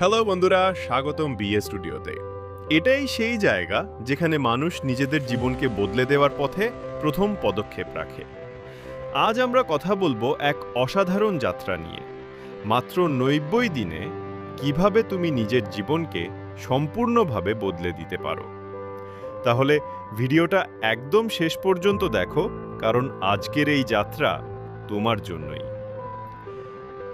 Hello বন্ধুরা, স্বাগতম BA স্টুডিওতে এটাই সেই জায়গা যেখানে মানুষ নিজেদের জীবনকে বদলে দেওয়ার পথে প্রথম পদক্ষেপ রাখে। আজ আমরা কথা বলব এক অসাধারণ যাত্রা নিয়ে। মাত্র নব্বই দিনে কীভাবে তুমি নিজের জীবনকে সম্পূর্ণভাবে বদলে দিতে পারো। তাহলে ভিডিওটা একদম শেষ পর্যন্ত দেখো, কারণ আজকের এই যাত্রা তোমার জন্যই।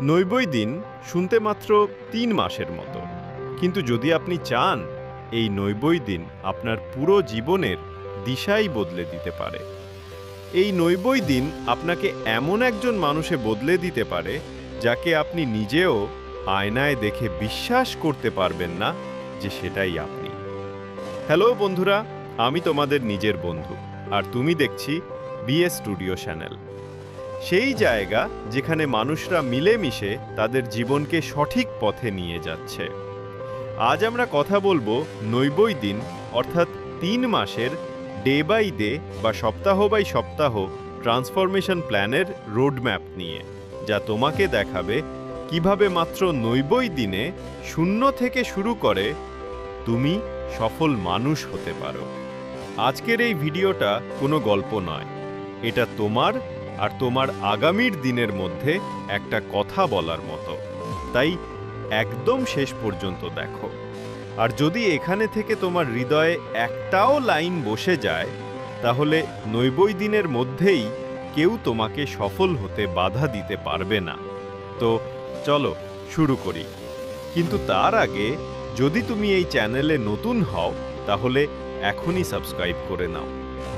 নব্বই দিন শুনতে মাত্র তিন মাসের মতো। কিন্তু যদি আপনি চান, এই নব্বই দিন আপনার পুরো জীবনের দিশাই বদলে দিতে পারে। এই নব্বই দিন আপনাকে এমন একজন মানুষে বদলে দিতে পারে, যাকে আপনি নিজেও আয়নায় দেখে বিশ্বাস করতে পারবেন না যে সেটাই আপনি। হ্যালো বন্ধুরা, আমি তোমাদের নিজের বন্ধু, আর তুমি দেখছি বিএস স্টুডিও চ্যানেল। সেই জায়গা যেখানে মানুষরা মিলেমিশে তাদের জীবনকে সঠিক পথে নিয়ে যাচ্ছে। আজ আমরা কথা বলব নব্বই দিন, অর্থাৎ তিন মাসের ডে বাই ডে বা সপ্তাহ বাই সপ্তাহ ট্রান্সফরমেশন প্ল্যানের রোডম্যাপ নিয়ে, যা তোমাকে দেখাবে কীভাবে মাত্র নব্বই দিনে শূন্য থেকে শুরু করে তুমি সফল মানুষ হতে পারো। আজকের এই ভিডিওটা কোনো গল্প নয়, এটা তোমার আর তোমার আগামীর দিনের মধ্যে একটা কথা বলার মতো। তাই একদম শেষ পর্যন্ত দেখো। আর যদি এখানে থেকে তোমার হৃদয়ে একটাও লাইন বসে যায়, তাহলে নব্বই দিনের মধ্যেই কেউ তোমাকে সফল হতে বাধা দিতে পারবে না। তো চলো, শুরু করি। কিন্তু তার আগে যদি তুমি এই চ্যানেলে নতুন হও, তাহলে এখনই সাবস্ক্রাইব করে নাও।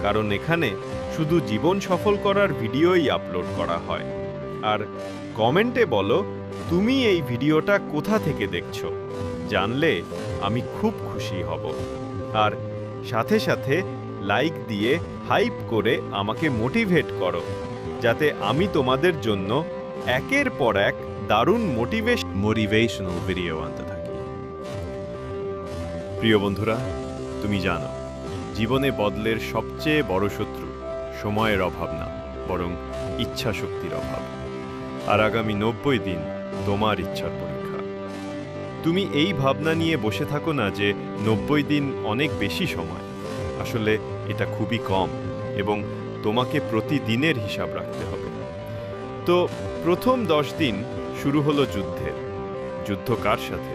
কারণ এখানে শুধু জীবন সফল করার ভিডিওই আপলোড করা হয়। আর কমেন্টে বলো তুমি এই ভিডিওটা কোথা থেকে দেখছ? জানলে আমি খুব খুশি হব। আর সাথে সাথে লাইক দিয়ে হাইপ করে আমাকে মোটিভেট করো যাতে আমি তোমাদের জন্য একের পর এক দারুণ মোটিভেশন মোটিভেশনাল ভিডিও আনতে থাকি। প্রিয় বন্ধুরা তুমি জানো জীবনে বদলের সবচেয়ে বড় শত্রু সময়ের অভাব না, বরং ইচ্ছা শক্তির অভাব। আর আগামী নব্বই দিন তোমার ইচ্ছার পরীক্ষা। তুমি এই ভাবনা নিয়ে বসে থাকো না যে নব্বই দিন অনেক বেশি সময়। আসলে এটা খুবই কম এবং তোমাকে প্রতিদিনের হিসাব রাখতে হবে। তো প্রথম দশ দিন শুরু হলো যুদ্ধের। যুদ্ধ কার সাথে?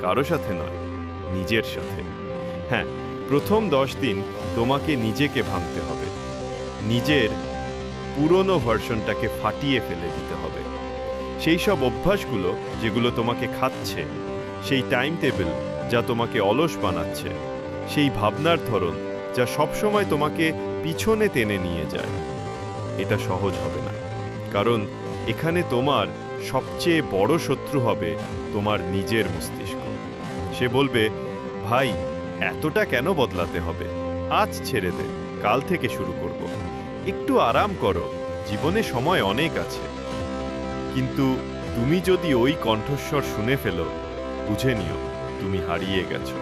কারও সাথে নয়, নিজের সাথে। হ্যাঁ প্রথম দশ দিন তোমাকে নিজেকে ভাঙতে হবে। নিজের পুরনো ভার্সনটাকে ফাটিয়ে ফেলে দিতে হবে। সেই সব অভ্যাসগুলো যেগুলো তোমাকে খাচ্ছে, সেই টাইম টেবিল যা তোমাকে অলস বানাচ্ছে, সেই ভাবনার ধরন যা সবসময় তোমাকে পিছনে টেনে নিয়ে যায়, এটা সহজ হবে না। কারণ এখানে তোমার সবচেয়ে বড় শত্রু হবে তোমার নিজের মস্তিষ্ক। সে বলবে, ভাই, এতটা কেন বদলাতে হবে? আজ ছেড়ে দে, কাল থেকে শুরু করব। একটু আরাম করো, জীবনে সময় অনেক আছে। কিন্তু তুমি যদি ওই কণ্ঠস্বর শুনে ফেলো, বুঝে নিও তুমি হারিয়ে গেছো।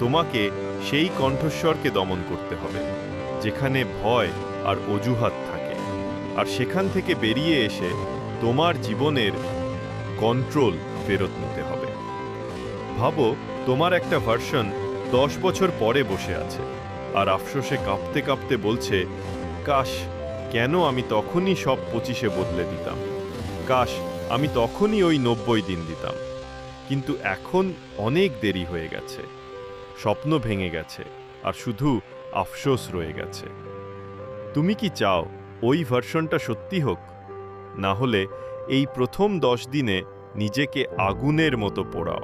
তোমাকে সেই কণ্ঠস্বরকে দমন করতে হবে, যেখানে ভয় আর অজুহাত থাকে। আর সেখান থেকে বেরিয়ে এসে তোমার জীবনের কন্ট্রোল ফেরত নিতে হবে। ভাবো, তোমার একটা ভার্সন দশ বছর পরে বসে আছে, আর আফসোসে কাঁপতে কাঁপতে বলছে কাশ, কেন আমি তখনই সব পঁচিশে বদলে দিতাম? কাশ, আমি তখনই ওই নব্বই দিন দিতাম। কিন্তু এখন অনেক দেরি হয়ে গেছে। স্বপ্ন ভেঙে গেছে, আর শুধু আফসোস রয়ে গেছে। তুমি কি চাও ওই ভার্সনটা সত্যি হোক? না হলে এই প্রথম দশ দিনে নিজেকে আগুনের মতো পোড়াও।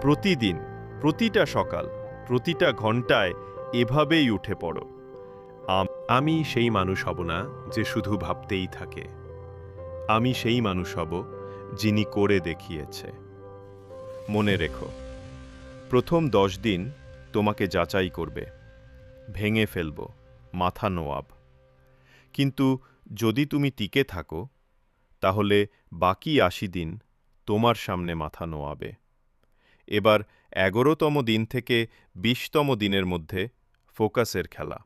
প্রতিদিন, প্রতিটা সকাল, প্রতিটা ঘন্টায় এভাবেই উঠে পড়ো। আমি সেই মানুষ হব না যে শুধু ভাবতেই থাকে। আমি সেই মানুষ হব যিনি করে দেখিয়েছে। মনে রেখো, প্রথম দশ দিন তোমাকে যাচাই করবে, ভেঙে ফেলব, মাথা নোয়াব। কিন্তু যদি তুমি টিকে থাকো, তাহলে বাকি আশি দিন তোমার সামনে মাথা নোয়াবে। এবার এগারোতম দিন থেকে বিশতম দিনের মধ্যে ফোকাসের খেলা।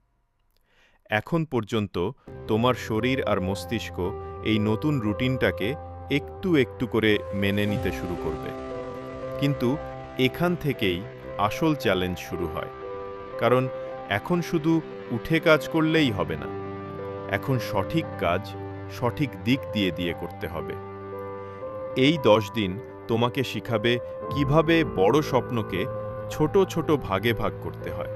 এখন পর্যন্ত তোমার শরীর আর মস্তিষ্ক এই নতুন রুটিনটাকে একটু একটু করে মেনে নিতে শুরু করবে। কিন্তু এখান থেকেই আসল চ্যালেঞ্জ শুরু হয়। কারণ এখন শুধু উঠে কাজ করলেই হবে না, এখন সঠিক কাজ, সঠিক দিক দিয়ে দিয়ে করতে হবে। এই দশ দিন তোমাকে শিখাবে কীভাবে বড় স্বপ্নকে ছোট ছোট ভাগে ভাগ করতে হয়।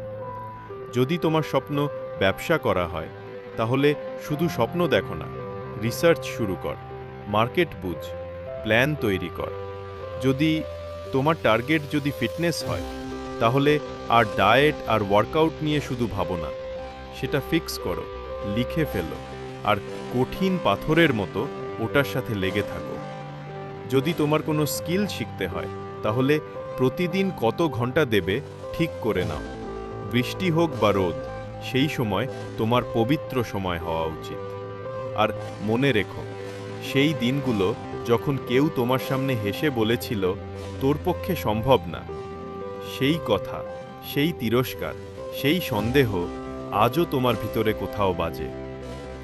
যদি তোমার স্বপ্ন ব্যবসা করা হয়। তাহলে শুধু স্বপ্ন দেখো না। রিসার্চ শুরু কর। মার্কেট বুঝ। প্ল্যান তৈরি কর। যদি তোমার টার্গেট যদি ফিটনেস হয়, তাহলে আর ডায়েট আর ওয়ার্কআউট নিয়ে শুধু ভাবো না। সেটা ফিক্স করো, লিখে ফেলো। আর কঠিন পাথরের মতো ওটার সাথে লেগে থাকো। যদি তোমার কোনো স্কিল শিখতে হয়, তাহলে প্রতিদিন কত ঘণ্টা দেবে ঠিক করে নাও। বৃষ্টি হোক বা রোদ সেই সময় তোমার পবিত্র সময় হওয়া উচিত। আর মনে রেখো, সেই দিনগুলো যখন কেউ তোমার সামনে হেসে বলেছিল, তোর পক্ষে সম্ভব না। সেই কথা, সেই তিরস্কার, সেই সন্দেহ আজও তোমার ভিতরে কোথাও বাজে।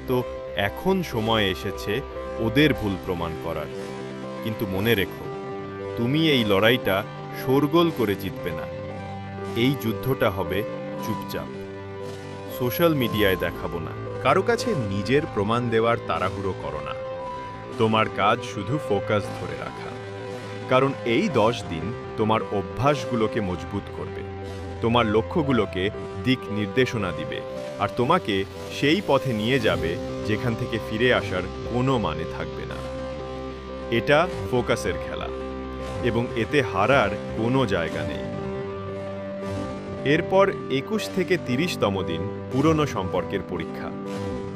তো এখন সময় এসেছে ওদের ভুল প্রমাণ করার। কিন্তু মনে রেখো, তুমি এই লড়াইটা শোরগোল করে জিতবে না। এই যুদ্ধটা হবে চুপচাপ। সোশ্যাল মিডিয়ায় দেখাবো না। কারও কাছে নিজের প্রমাণ দেওয়ার তাড়াহুড়ো করো না। তোমার কাজ শুধু ফোকাস ধরে রাখা। কারণ এই দশ দিন তোমার অভ্যাসগুলোকে মজবুত করবে। তোমার লক্ষ্যগুলোকে দিক নির্দেশনা দিবে। আর তোমাকে সেই পথে নিয়ে যাবে যেখান থেকে ফিরে আসার কোনো মানে থাকবে না। এটা ফোকাসের খেলা। এবং এতে হারার কোনো জায়গা নেই। এরপর একুশ থেকে তিরিশতম দিন পুরনো সম্পর্কের পরীক্ষা।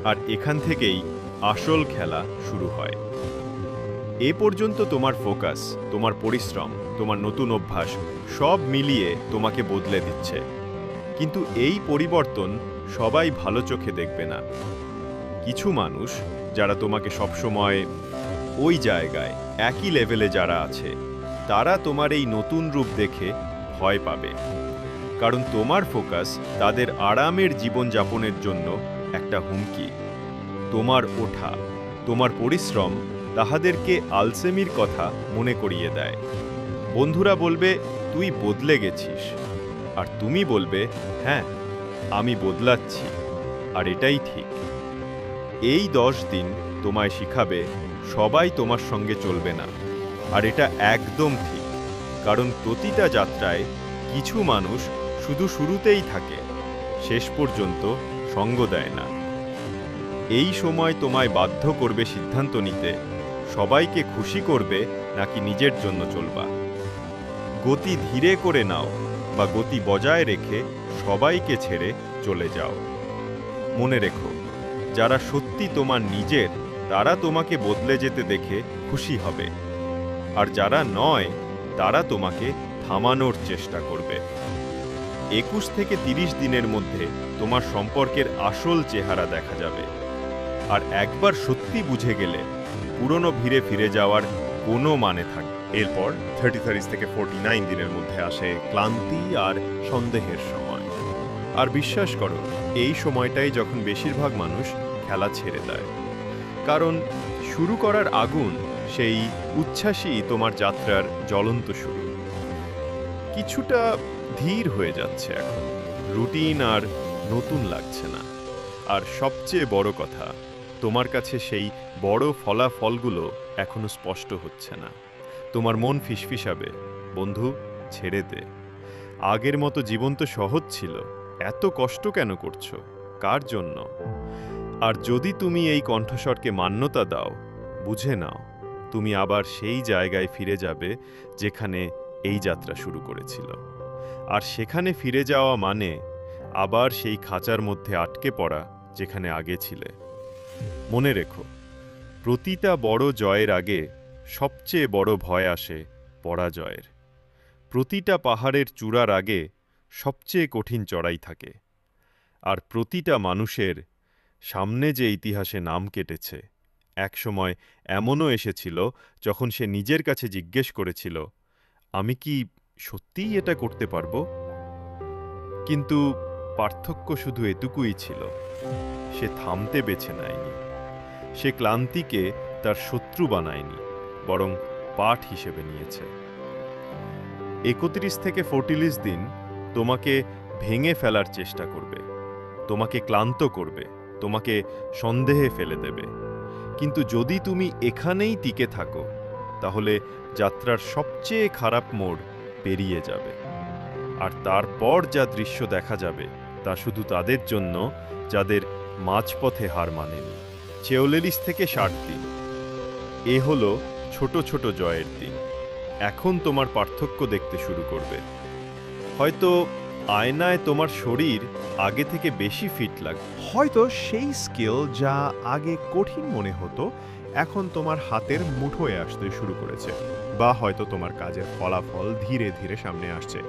আর এখান থেকেই আসল খেলা শুরু হয়। এ পর্যন্ত তোমার ফোকাস, তোমার পরিশ্রম, তোমার নতুন অভ্যাস সব মিলিয়ে তোমাকে বদলে দিচ্ছে। কিন্তু এই পরিবর্তন সবাই ভালো চোখে দেখবে না। কিছু মানুষ যারা তোমাকে সবসময় ওই জায়গায়, একই লেভেলে যারা আছে, তারা তোমার এই নতুন রূপ দেখে ভয় পাবে। কারণ তোমার ফোকাস তাদের আরামের জীবনযাপনের জন্য একটা হুমকি। তোমার ওঠা, তোমার পরিশ্রম তাহাদেরকে আলসেমির কথা মনে করিয়ে দেয়। বন্ধুরা বলবে, তুই বদলে গেছিস। আর তুমি বলবে হ্যাঁ আমি বদলাচ্ছি। আর এটাই ঠিক। এই দশ দিন তোমায় শিখাবে, সবাই তোমার সঙ্গে চলবে না। আর এটা একদম ঠিক, কারণ প্রতিটা যাত্রায় কিছু মানুষ শুধু শুরুতেই থাকে, শেষ পর্যন্ত সঙ্গ দেয় না। এই সময় তোমায় বাধ্য করবে সিদ্ধান্ত নিতে, সবাইকে খুশি করবে নাকি নিজের জন্য চলবা। গতি ধীরে করে নাও বা গতি বজায় রেখে সবাইকে ছেড়ে চলে যাও। মনে রেখো, যারা সত্যি তোমার নিজের, তারা তোমাকে বদলে যেতে দেখে খুশি হবে। আর যারা নয়, তারা তোমাকে থামানোর চেষ্টা করবে। একুশ থেকে তিরিশ দিনের মধ্যে তোমার সম্পর্কের আসল চেহারা দেখা যাবে। আর একবার সত্যি বুঝে গেলে পুরনো ভিড়ে ফিরে যাওয়ার কোনো মানে থাকে, এরপর থার্টি থার্টিস থেকে ফোরটি নাইন দিনের মধ্যে আসে ক্লান্তি আর সন্দেহের সময়। আর বিশ্বাস করো, এই সময়টাই যখন বেশিরভাগ মানুষ খেলা ছেড়ে দেয়। কারণ শুরু করার আগুন সেই উচ্ছ্বাসই তোমার যাত্রার জ্বলন্ত শুরু। কিছুটা ধীর হয়ে যাচ্ছে এখন। রুটিন আর নতুন লাগছে না। আর সবচেয়ে বড় কথা, তোমার কাছে সেই বড় ফলাফলগুলো এখনও স্পষ্ট হচ্ছে না। তোমার মন ফিসফিসাবে, বন্ধু, ছেড়ে দে। আগের মতো জীবন তো সহজ ছিল। এত কষ্ট কেন করছ? কার জন্য? আর যদি তুমি এই কণ্ঠস্বরকে মান্যতা দাও, বুঝে নাও, তুমি আবার সেই জায়গায় ফিরে যাবে যেখানে এই যাত্রা শুরু করেছিল। আর সেখানে ফিরে যাওয়া মানে আবার সেই খাঁচার মধ্যে আটকে পড়া যেখানে আগে ছিলে। মনে রেখো, প্রতিটা বড় জয়ের আগে সবচেয়ে বড় ভয় আসে পরাজয়ের। প্রতিটা পাহাড়ের চূড়ার আগে সবচেয়ে কঠিন চড়াই থাকে। আর প্রতিটা মানুষের সামনে যে ইতিহাসে নাম কেটেছে, একসময় এমনও এসেছিল যখন সে নিজের কাছে জিজ্ঞেস করেছিল, আমি কি সত্যিই এটা করতে পারব? কিন্তু পার্থক্য শুধু এটুকুই ছিল, সে থামতে বেছে নেয়নি। সে ক্লান্তিকে তার শত্রু বানায়নি, বরং পাঠ হিসেবে নিয়েছে। একত্রিশ থেকে ফোর্টিলিশ দিন তোমাকে ভেঙে ফেলার চেষ্টা করবে, তোমাকে ক্লান্ত করবে, তোমাকে সন্দেহে ফেলে দেবে। কিন্তু যদি তুমি এখানেই টিকে থাকো, তাহলে যাত্রার সবচেয়ে খারাপ মোড় পেরিয়ে যাবে। আর তারপর যা দৃশ্য দেখা যাবে, তা শুধু তাদের জন্য, যাদের মাঝপথে হার মানেনি। চেওলেলিস থেকে ষাট দিন। এ হলো ছোট ছোট জয়ের দিন। এখন তোমার পার্থক্য দেখতে শুরু করবে। হয়তো আয়নায় তোমার শরীর আগে থেকে বেশি ফিট লাগবে হয়তো সেই স্কিল যা আগে কঠিন মনে হতো, এখন তোমার হাতের মুঠোয় আসতে শুরু করেছে। বা হয়তো তোমার কাজের ফলাফল ধীরে ধীরে সামনে আসছে।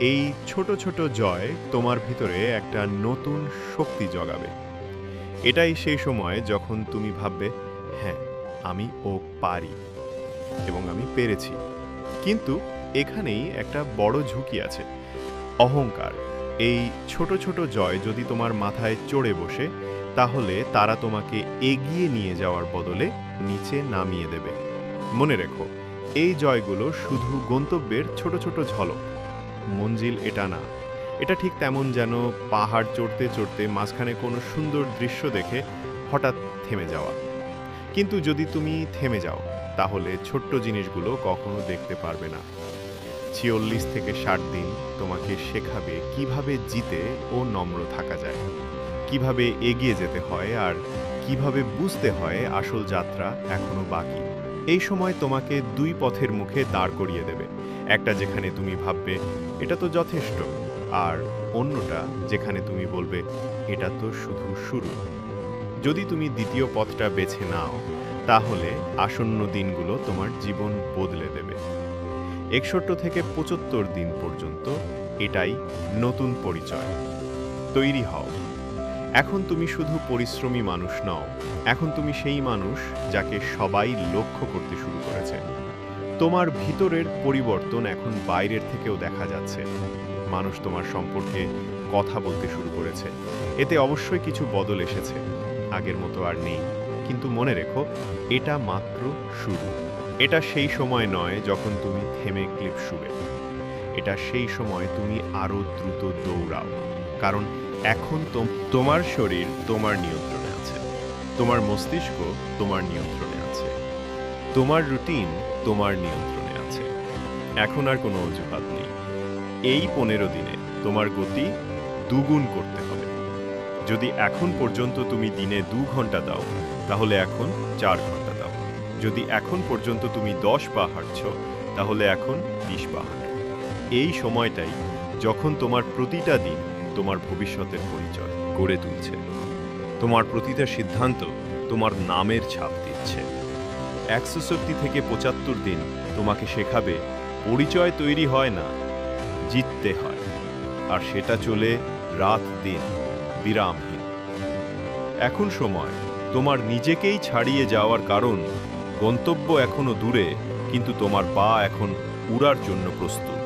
এই ছোট ছোট জয় তোমার ভিতরে একটা নতুন শক্তি জগাবে। এটাই সেই সময় যখন তুমি ভাববে হ্যাঁ আমি ও পারি এবং আমি পেরেছি। কিন্তু এখানেই একটা বড় ঝুঁকি আছে, অহংকার। এই ছোট ছোট জয় যদি তোমার মাথায় চড়ে বসে, তাহলে তারা তোমাকে এগিয়ে নিয়ে যাওয়ার বদলে নিচে নামিয়ে দেবে। মনে রেখো এই জয়গুলো শুধু গন্তব্যের ছোট ছোট ঝলক। মঞ্জিল এটা না। এটা ঠিক তেমন যেন পাহাড় চড়তে চড়তে মাঝখানে কোনো সুন্দর দৃশ্য দেখে হঠাৎ থেমে যাওয়া। কিন্তু যদি তুমি থেমে যাও, তাহলে ছোট্ট জিনিসগুলো কখনো দেখতে পারবে না। ছিয়ল্লিশ থেকে ষাট দিন তোমাকে শেখাবে কীভাবে জিতে ও নম্র থাকা যায়। কীভাবে এগিয়ে যেতে হয় আর কীভাবে বুঝতে হয় আসল যাত্রা এখনও বাকি। এই সময় তোমাকে দুই পথের মুখে দাঁড় করিয়ে দেবে। একটা যেখানে তুমি ভাববে, এটা তো যথেষ্ট, আর অন্যটা যেখানে তুমি বলবে, এটা তো শুধু শুরু। যদি তুমি দ্বিতীয় পথটা বেছে নাও, তাহলে আসন্ন দিনগুলো তোমার জীবন বদলে দেবে। একষট্ট থেকে পঁচাত্তর দিন পর্যন্ত এটাই নতুন পরিচয়। তৈরি হও। এখন তুমি শুধু পরিশ্রমী মানুষ নও, এখন তুমি সেই মানুষ যাকে সবাই লক্ষ্য করতে শুরু করেছে। তোমার ভিতরের পরিবর্তন এখন বাইরের থেকেও দেখা যাচ্ছে। মানুষ তোমার সম্পর্কে কথা বলতে শুরু করেছে। এতে অবশ্যই কিছু বদল এসেছে। আগের মতো আর নেই। কিন্তু মনে রেখো, এটা মাত্র শুরু। এটা সেই সময় নয় যখন তুমি থেমে ক্লিপ শুবে। এটা সেই সময় তুমি আরও দ্রুত দৌড়াও। কারণ এখন তোমার শরীর তোমার নিয়ন্ত্রণে আছে। তোমার মস্তিষ্ক তোমার নিয়ন্ত্রণে আছে। তোমার রুটিন তোমার নিয়ন্ত্রণে আছে। এখন আর কোনো অজুহাত নেই। এই পনেরো দিনে তোমার গতি দুগুণ করতে হবে। যদি এখন পর্যন্ত তুমি দিনে দু ঘণ্টা দাও, তাহলে এখন চার ঘণ্টা দাও। যদি এখন পর্যন্ত তুমি দশ পা হাঁটছ, তাহলে এখন বিশ পা হাঁটো। এই সময়টাই যখন তোমার প্রতিটা দিন তোমার ভবিষ্যতের পরিচয় গড়ে তুলছে। তোমার প্রতিটা সিদ্ধান্ত তোমার নামের ছাপ দিচ্ছে। একষট্টি থেকে পঁচাত্তর দিন তোমাকে শেখাবে, পরিচয় তৈরি হয় না, জিততে হয়। আর সেটা চলে রাত দিন, বিরামহীন। এখন সময়, তোমার নিজেকেই ছাড়িয়ে যাওয়ার কারণ, গন্তব্য এখনও দূরে, কিন্তু তোমার পা এখন উড়ার জন্য প্রস্তুত।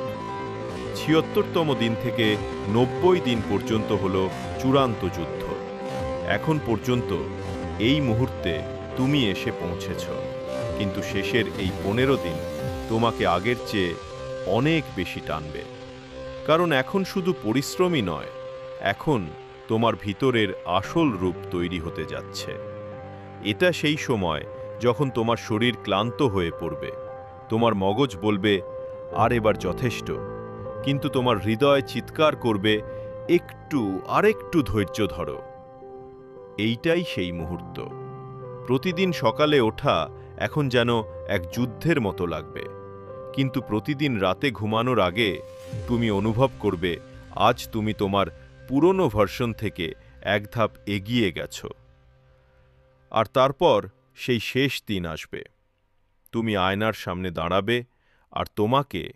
ছিয়ত্তরতম দিন থেকে নব্বই দিন পর্যন্ত হল চূড়ান্ত যুদ্ধ। এখন পর্যন্ত এই মুহূর্তে তুমি এসে পৌঁছেছ। কিন্তু শেষের এই পনেরো দিন তোমাকে আগের চেয়ে অনেক বেশি টানবে। কারণ এখন শুধু পরিশ্রমই নয়, এখন তোমার ভিতরের আসল রূপ তৈরি হতে যাচ্ছে। এটা সেই সময় যখন তোমার শরীর ক্লান্ত হয়ে পড়বে, তোমার মগজ বলবে, আর এবার যথেষ্ট। কিন্তু তোমার হৃদয় চিৎকার করবে, একটু আরেকটু ধৈর্য ধরো। এইটাই সেই মুহূর্ত। প্রতিদিন সকালে ওঠা এখন যেন এক যুদ্ধের মতো লাগবে। কিন্তু প্রতিদিন রাতে ঘুমানোর আগে তুমি অনুভব করবে, আজ তুমি তোমার পুরনো ভার্সন থেকে এক ধাপ এগিয়ে গেছ। আর তারপর সেই শেষ দিন আসবে। তুমি আয়নার সামনে দাঁড়াবে আর তোমাকে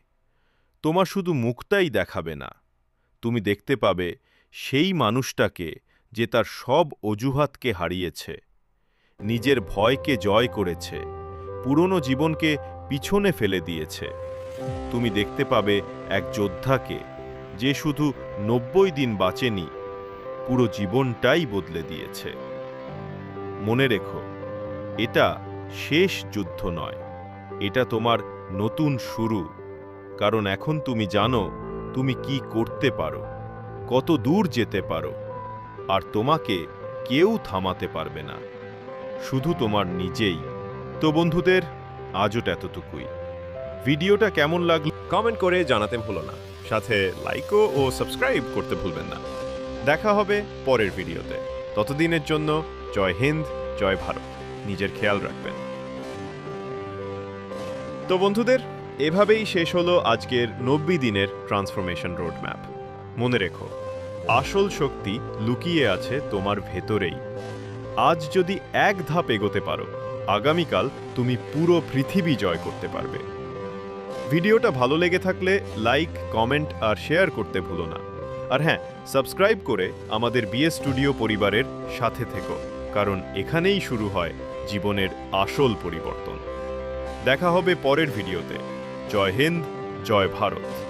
তোমার শুধু মুখটাই দেখাবে না। তুমি দেখতে পাবে সেই মানুষটাকে যে তার সব অজুহাতকে হারিয়েছে। নিজের ভয়কে জয় করেছে। পুরনো জীবনকে পিছনে ফেলে দিয়েছে। তুমি দেখতে পাবে এক যোদ্ধাকে যে শুধু নব্বই দিন বাঁচেনি, পুরো জীবনটাই বদলে দিয়েছে। মনে রেখো, এটা শেষ যুদ্ধ নয়। এটা তোমার নতুন শুরু। কারণ এখন তুমি জানো তুমি কি করতে পারো, কত দূর যেতে পারো, আর তোমাকে কেউ থামাতে পারবে না, শুধু তোমার নিজেই। তো বন্ধুদের, আজও এতটুকুই। ভিডিওটা কেমন লাগল? কমেন্ট করে জানাতে ভুলো না। সাথে লাইকও ও সাবস্ক্রাইব করতে ভুলবেন না। দেখা হবে পরের ভিডিওতে। ততদিনের জন্য জয় হিন্দ, জয় ভারত। নিজের খেয়াল রাখবেন। তো বন্ধুদের এভাবেই শেষ হলো আজকের নব্বই দিনের ট্রান্সফরমেশন রোড ম্যাপ মনে রেখো, আসল শক্তি লুকিয়ে আছে তোমার ভেতরেই। আজ যদি এক ধাপ এগোতে পারো, আগামীকাল তুমি পুরো পৃথিবী জয় করতে পারবে। ভিডিওটা ভালো লেগে থাকলে লাইক, কমেন্ট আর শেয়ার করতে ভুলো না। আর হ্যাঁ সাবস্ক্রাইব করে আমাদের বিএস স্টুডিও পরিবারের সাথে থেকো, কারণ এখানেই শুরু হয় জীবনের আসল পরিবর্তন। দেখা হবে পরের ভিডিওতে। জয় হিন্দ জয় ভারত।